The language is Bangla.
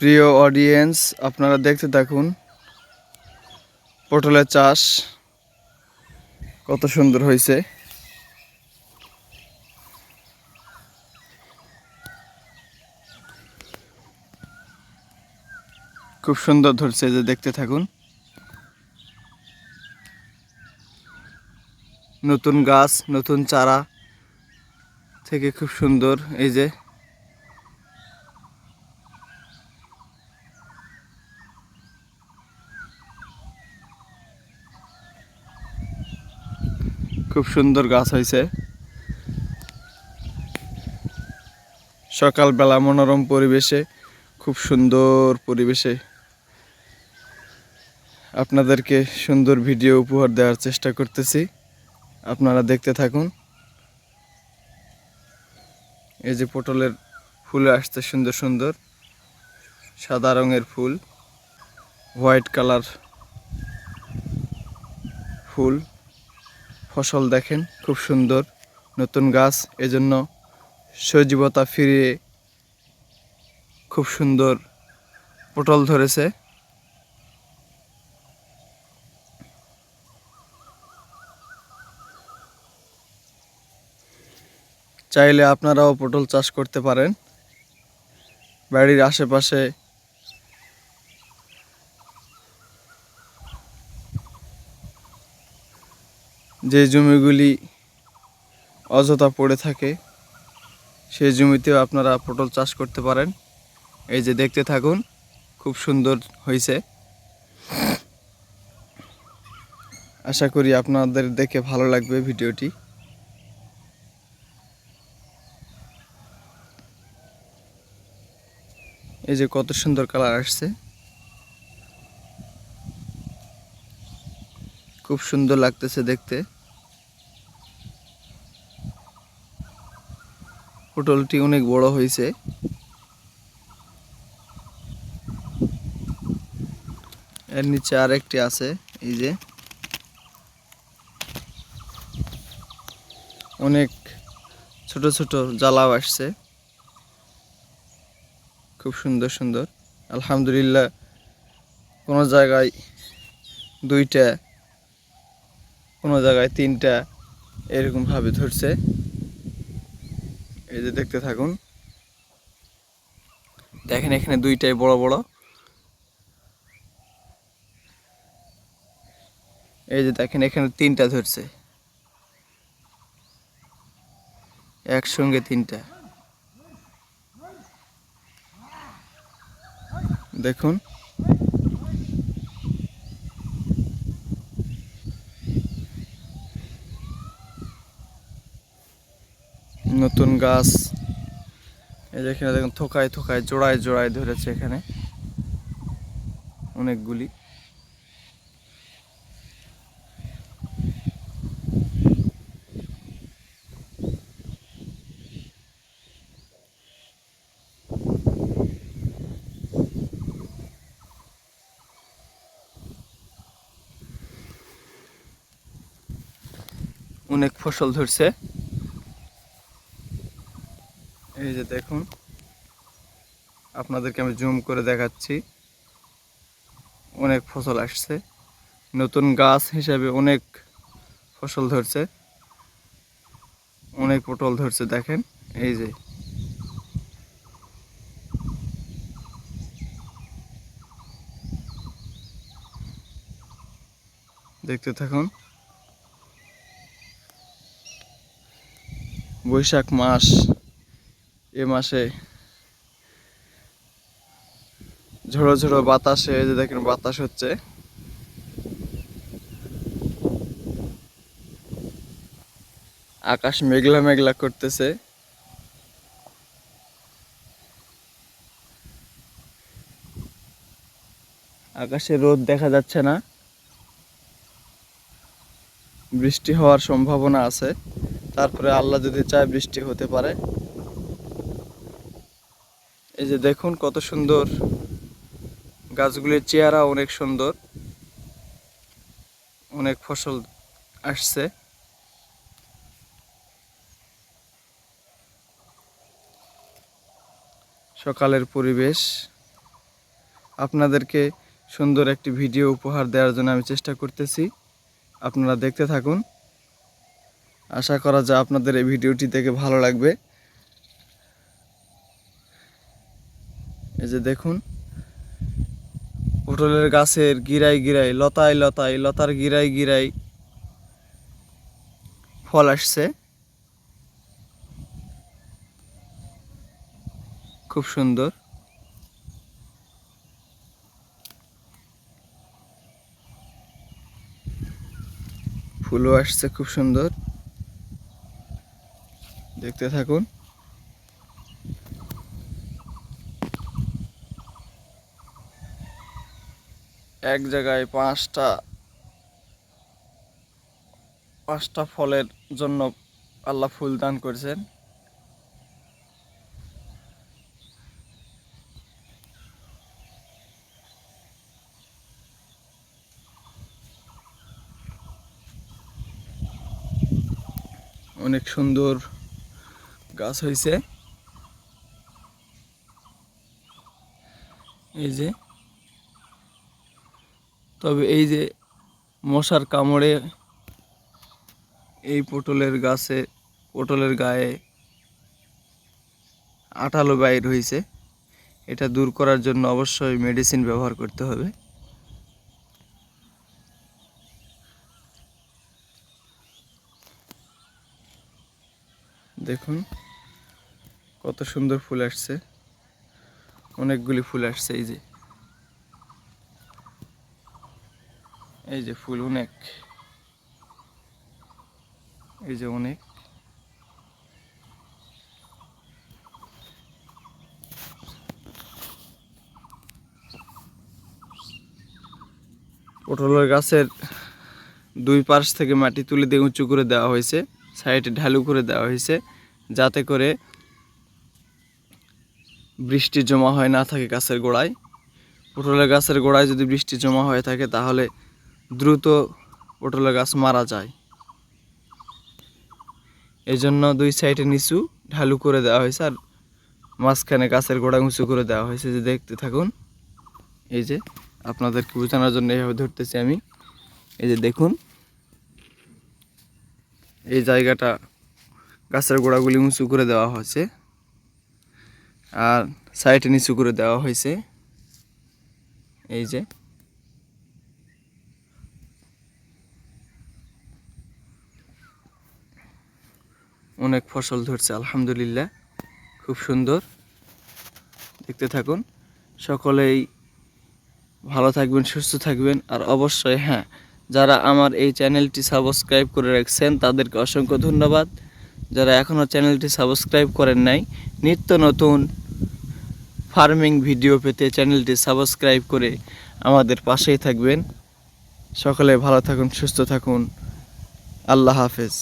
প্রিয় অডিয়েন্স আপনারা দেখতে থাকুন। পটলের চাষ কত সুন্দর হয়েছে। খুব সুন্দর ধরছে যে দেখতে থাকুন। নতুন গাছ, নতুন চারা থেকে খুব সুন্দর এই যে খুব সুন্দর গাছ হয়েছে। সকালবেলা মনোরম পরিবেশে, খুব সুন্দর পরিবেশে আপনাদেরকে সুন্দর ভিডিও উপহার দেওয়ার চেষ্টা করতেছি। আপনারা দেখতে থাকুন। এই যে পটলের ফুল আসছে সুন্দর সুন্দর, সাদা রঙের ফুল, হোয়াইট কালার ফুল। ফসল দেখেন, খুব সুন্দর, নতুন গাছ, এজন্য সজীবতা ফিরিয়ে খুব সুন্দর পটল ধরেছে। চাইলে আপনারাও পটল চাষ করতে পারেন। বাড়ির আশেপাশে যে জমিগুলি অযথা পড়ে থাকে, সেই জমিতেও আপনারা পটল চাষ করতে পারেন। এই যে দেখতে থাকুন, খুব সুন্দর হয়েছে আশা করি আপনাদের দেখে ভালো লাগবে ভিডিওটি। এই যে কত সুন্দর কালার আসছে। খুব সুন্দর লাগতেছে দেখতে। পটলটি অনেক বড় হয়েছে। এর নিচে আরেকটি আছে, এই যে। অনেক ছোট ছোট জ্বালাও আসছে। খুব সুন্দর সুন্দর। আলহামদুলিল্লাহ, কোনো জায়গায় দুইটা কোনো জায়গায় তিনটা এরকমভাবে ধরছে। এই যে দেখতে থাকুন। দেখেন এখানে দুইটাই বড় বড়। এই যে দেখেন এখানে তিনটা ধরছে। একসঙ্গে তিনটা। দেখুন। নতুন গাছ। এই যে এখানে দেখুন থোকায় থোকায়, জোড়ায় জোড়ায় ধরেছে এখানে। অনেকগুলি। অনেক ফসল ধরছে। এই যে দেখুন, আপনাদেরকে আমি জুম করে দেখাচ্ছি। অনেক ফসল আসছে। নতুন গাছ হিসাবে অনেক ফসল ধরছে। অনেক পটল ধরছে, দেখেন, এই যে। দেখতে থাকুন। বৈশাখ মাস। এ মাসে ঝোড়ো ঝোড়ো বাতাসে যে দেখেন বাতাস হচ্ছে। আকাশ মেঘলা মেঘলা করতেছে। আকাশে রোদ দেখা যাচ্ছে না। বৃষ্টি হওয়ার সম্ভাবনা আছে। তারপরে আল্লাহ যদি চায় বৃষ্টি হতে পারে। এই যে দেখুন কত সুন্দর গাছগুলির চেহারা অনেক সুন্দর। অনেক ফসল আসছে। সকালের পরিবেশ। আপনাদেরকে সুন্দর একটি ভিডিও উপহার দেওয়ার জন্য আমি চেষ্টা করতেছি। আপনারা দেখতে থাকুন। আশা করা যায় আপনাদের এই ভিডিওটি দেখে ভালো লাগবে। এই যে দেখুন, পটলের গাছের গিরাই গিরাই, লতায় লতায়, লতার গিরাই গিরাই ফল আসছে। খুব সুন্দর। ফুলও আসছে খুব সুন্দর। দেখতে থাকুন। এক জায়গায় পাঁচটা পাঁচটা ফলের জন্য আল্লাহ ফুল দান করেছেন। অনেক সুন্দর গাছ হয়েছে। এই যে তবে এই যে মশার কামড়ে এই পটলের গাছে, পটলের গায়ে আঠালো বাইর হয়েছে এটা দূর করার জন্য অবশ্যই মেডিসিন ব্যবহার করতে হবে। দেখুন, কত সুন্দর ফুল আসছে। অনেকগুলি ফুল আসছে এই যে। এই যে ফুল অনেক। এই যে অনেক। পটলের গাছের দুই পাশ থেকে মাটি তুলে দিয়ে উঁচু করে দেওয়া হয়েছে, সাইডে ঢালু করে দেওয়া হয়েছে, যাতে করে বৃষ্টি জমা হয় না থাকে গাছের গোড়ায়। পটলের গাছের গোড়ায় যদি বৃষ্টি জমা হয়ে থাকে, তাহলে দ্রুত পটলের গাছ মারা যায়। এই জন্য দুই সাইডে নিচু ঢালু করে দেওয়া হয়েছে আর মাঝখানে গাছের গোড়া উঁচু করে দেওয়া হয়েছে। যে দেখতে থাকুন, এই যে আপনাদেরকে বোঝানোর জন্য এইভাবে ধরতেছি আমি। এই যে দেখুন, এই জায়গাটা গাছের গোড়াগুলি উঁচু করে দেওয়া হয়েছে আর সাইডে নিচু করে দেওয়া হয়েছে। এই যে অনেক ফসল ধরছে, আলহামদুলিল্লাহ। খুব সুন্দর। দেখতে থাকুন। সকলেই ভালো থাকবেন, সুস্থ থাকবেন। আর অবশ্যই হ্যাঁ যারা আমার এই চ্যানেলটি সাবস্ক্রাইব করে রাখছেন, তাদেরকে অসংখ্য ধন্যবাদ। যারা এখনও চ্যানেলটি সাবস্ক্রাইব করেন নাই, নিত্য নতুন ফার্মিং ভিডিও পেতে চ্যানেলটি সাবস্ক্রাইব করে আমাদের পাশেই থাকবেন। সকলে ভালো থাকুন, সুস্থ থাকুন। আল্লাহ হাফেজ।